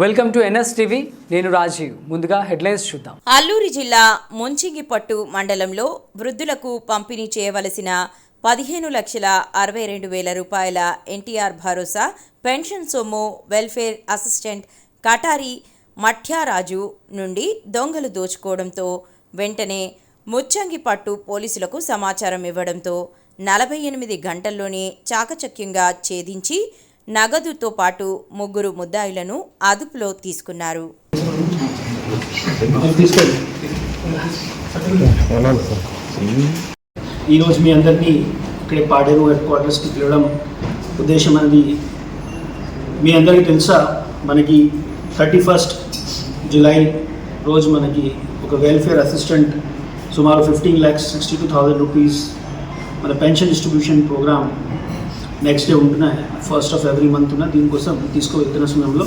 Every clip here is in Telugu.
Welcome to NS TV. నేను రాజీవ్. ముందుగా హెడ్లైన్స్ చూద్దాం. అల్లూరి జిల్లా ముంచింగిపట్టు మండలంలో వృద్ధులకు పంపిణీ చేయవలసిన పదిహేను లక్షల అరవై రెండు వేల రూపాయల ఎన్టీఆర్ భరోసా పెన్షన్ సొమ్ము వెల్ఫేర్ అసిస్టెంట్ కటారి మఠ్యారాజు నుండి దొంగలు దోచుకోవడంతో వెంటనే ముచ్చంగిపట్టు పోలీసులకు సమాచారం ఇవ్వడంతో నలభై ఎనిమిది గంటల్లోనే చాకచక్యంగా ఛేదించి నగదుతో పాటు ముగ్గురు ముద్దాయిలను అదుపులో తీసుకున్నారు. ఈరోజు మీ అందరినీ ఇక్కడే పాడేరు హెడ్ క్వార్టర్స్కి పిలవడం ఉద్దేశం అనేది మీ అందరికీ తెలుసా? మనకి థర్టీ ఫస్ట్ జులై రోజు మనకి ఒక వెల్ఫేర్ అసిస్టెంట్ సుమారు fifteen lakhs sixty two thousand rupees మన pension distribution program next day ఉంటున్నాయి ఫస్ట్ ఆఫ్ ఎవ్రీ మంత్ ఉన్న దీనికోసం తీసుకువెళ్తున్న సమయంలో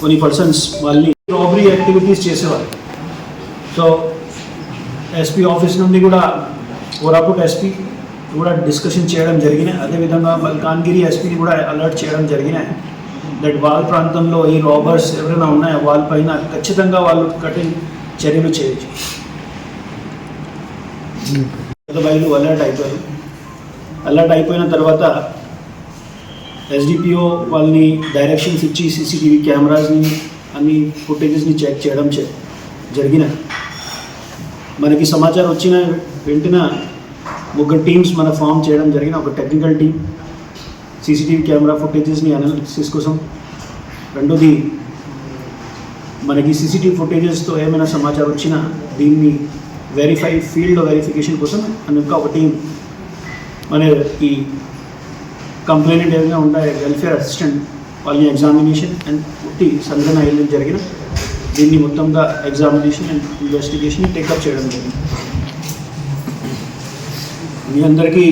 కొన్ని పర్సన్స్ వాళ్ళని రాబరీ యాక్టివిటీస్ చేసేవారు. సో ఎస్పీ ఆఫీస్ నుండి కూడా కోరాపుట్ ఎస్పీ కూడా డిస్కషన్ చేయడం జరిగినాయి. అదేవిధంగా మల్కాన్గిరి ఎస్పీని కూడా అలర్ట్ చేయడం జరిగినాయి. దట్ వాళ్ళ ప్రాంతంలో ఈ రాబర్స్ ఎవరైనా ఉన్నాయో? వాళ్ళపైన ఖచ్చితంగా వాళ్ళు కఠిన చర్యలు చేయొచ్చు. బయలు అలర్ట్ అయిపోయారు. అలర్ట్ అయిపోయిన తర్వాత ఎస్డిపిఓ వాళ్ళని డైరెక్షన్స్ ఇచ్చి సీసీటీవీ కెమెరాస్ని అన్ని ఫుటేజెస్ని చెక్ చేయడం జరిగిన. మనకి సమాచారం వచ్చిన వెంటనే ముగ్గురు టీమ్స్ మన ఫామ్ చేయడం జరిగిన ఒక టెక్నికల్ టీం సీసీటీవీ కెమెరా ఫుటేజెస్ని అనాలిసిస్ కోసం. రెండోది మనకి సీసీటీవీ ఫుటేజెస్తో ఏమైనా సమాచారం వచ్చినా దీన్ని వెరిఫై ఫీల్డ్ వెరిఫికేషన్ కోసం అందుక ఒక టీం మన ఈ కంప్లైంట్ ఏదైనా ఉంటాయి వెల్ఫేర్ అసిస్టెంట్ వాళ్ళని ఎగ్జామినేషన్ అండ్ పుట్టి సంఘటన వెళ్ళడం జరిగిన దీన్ని మొత్తంగా ఎగ్జామినేషన్ అండ్ ఇన్వెస్టిగేషన్ టేకప్ చేయడం జరిగింది. మీ అందరికీ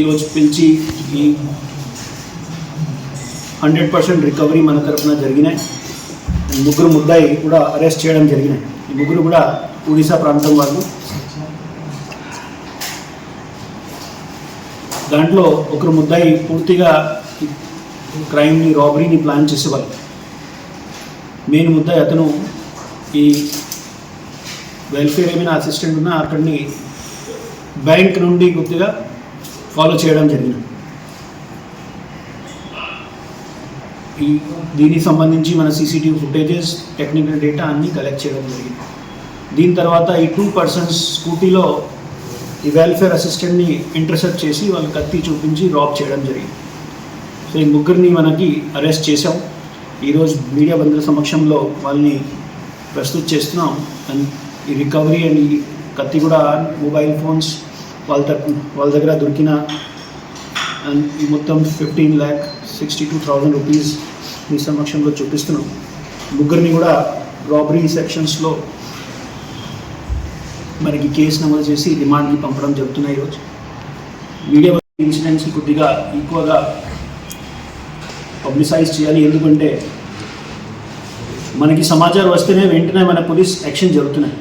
ఈరోజు పిలిచి ఈ హండ్రెడ్ పర్సెంట్ రికవరీ మన తరఫున జరిగినాయి. ముగ్గురు ముద్దాయి కూడా అరెస్ట్ చేయడం జరిగినాయి. ఈ ముగ్గురు కూడా ఒడిశా ప్రాంతం వాళ్ళు దాంట్లో ఒకరు ముద్దాయి పూర్తిగా క్రైమ్ని రాబరీని ప్లాన్ చేసేవాళ్ళు. మెయిన్ ముద్దాయి అతను ఈ వెల్ఫేర్ ఏమైనా అసిస్టెంట్ ఉన్నా అక్కడిని బ్యాంక్ నుండి గుర్తుగా ఫాలో చేయడం జరిగింది. ఈ దీనికి సంబంధించి మన సీసీటీవీ ఫుటేజెస్ టెక్నికల్ డేటా అన్నీ కలెక్ట్ చేయడం జరిగింది. దీని తర్వాత ఈ టూ పర్సన్స్ స్కూటీలో ఈ వెల్ఫేర్ అసిస్టెంట్ని ఇంటర్సెప్ట్ చేసి వాళ్ళు కత్తి చూపించి రాబ్ చేయడం జరిగింది. సో ఈ ముగ్గురిని మనకి అరెస్ట్ చేసాం ఈరోజు మీడియా బంధువుల సమక్షంలో వాళ్ళని ప్రస్తుత చేస్తున్నాం. అండ్ ఈ రికవరీ అండ్ ఈ కత్తి కూడా మొబైల్ ఫోన్స్ వాళ్ళ వాళ్ళ దగ్గర దొరికిన అండ్ ఈ మొత్తం fifteen lakh sixty two thousand rupees మీ సమక్షంలో చూపిస్తున్నాం. ముగ్గురిని కూడా రాబరీ సెక్షన్స్లో మనకి కేసు నమోదు చేసి రిమాండ్కి పంపడం జరుగుతున్నాయి ఈరోజు. మీడియా ఇన్సిడెంట్స్ కొద్దిగా ఎక్కువగా పబ్లిసైజ్ చేయాలి. ఎందుకంటే మనకి సమాచారం వస్తేనే వెంటనే మన పోలీస్ యాక్షన్ జరుగుతున్నాయి.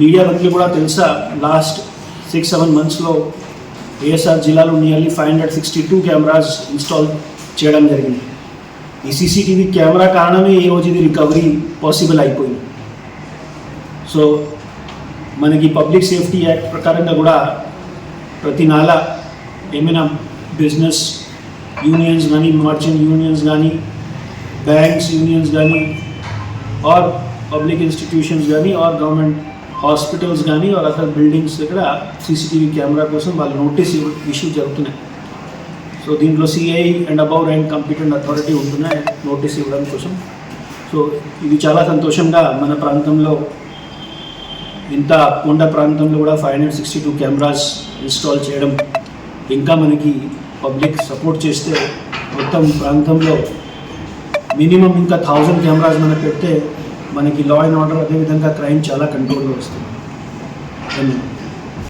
మీడియా వర్క్లు కూడా తెలుసా లాస్ట్ సిక్స్ సెవెన్ మంత్స్లో ఏఎస్ఆర్ జిల్లాలో nearly five hundred sixty two cameras install చేయడం జరిగింది. ఈ సీసీటీవీ కెమెరా కారణమే ఈ రోజు ఇది రికవరీ పాసిబుల్ అయిపోయింది. సో మనకి పబ్లిక్ సేఫ్టీ యాక్ట్ ప్రకారంగా కూడా ప్రతి నెల ఏమైనా బిజినెస్ యూనియన్స్ కానీ మర్చెంట్ యూనియన్స్ కానీ బ్యాంక్స్ యూనియన్స్ కానీ ఆర్ పబ్లిక్ ఇన్స్టిట్యూషన్స్ కానీ ఆర్ గవర్నమెంట్ హాస్పిటల్స్ కానీ ఆర్ అదర్ బిల్డింగ్స్ దగ్గర సీసీటీవీ కెమెరా కోసం వాళ్ళు నోటీస్ ఇష్యూ జరుగుతున్నాయి. సో దీంట్లో CI and above rank competent authority ఉంటున్నాయి నోటీస్ ఇవ్వడం కోసం. సో ఇది చాలా సంతోషంగా మన ప్రాంతంలో ఇంత కొండ ప్రాంతంలో కూడా five hundred sixty two cameras install చేయడం ఇంకా మనకి పబ్లిక్ సపోర్ట్ చేస్తే మొత్తం ప్రాంతంలో మినిమం ఇంకా థౌజండ్ కెమెరాస్ మనకు పెడితే మనకి లా అండ్ ఆర్డర్ అదేవిధంగా క్రైమ్ చాలా కంట్రోల్లో వస్తుంది. ధన్యవాదాలు.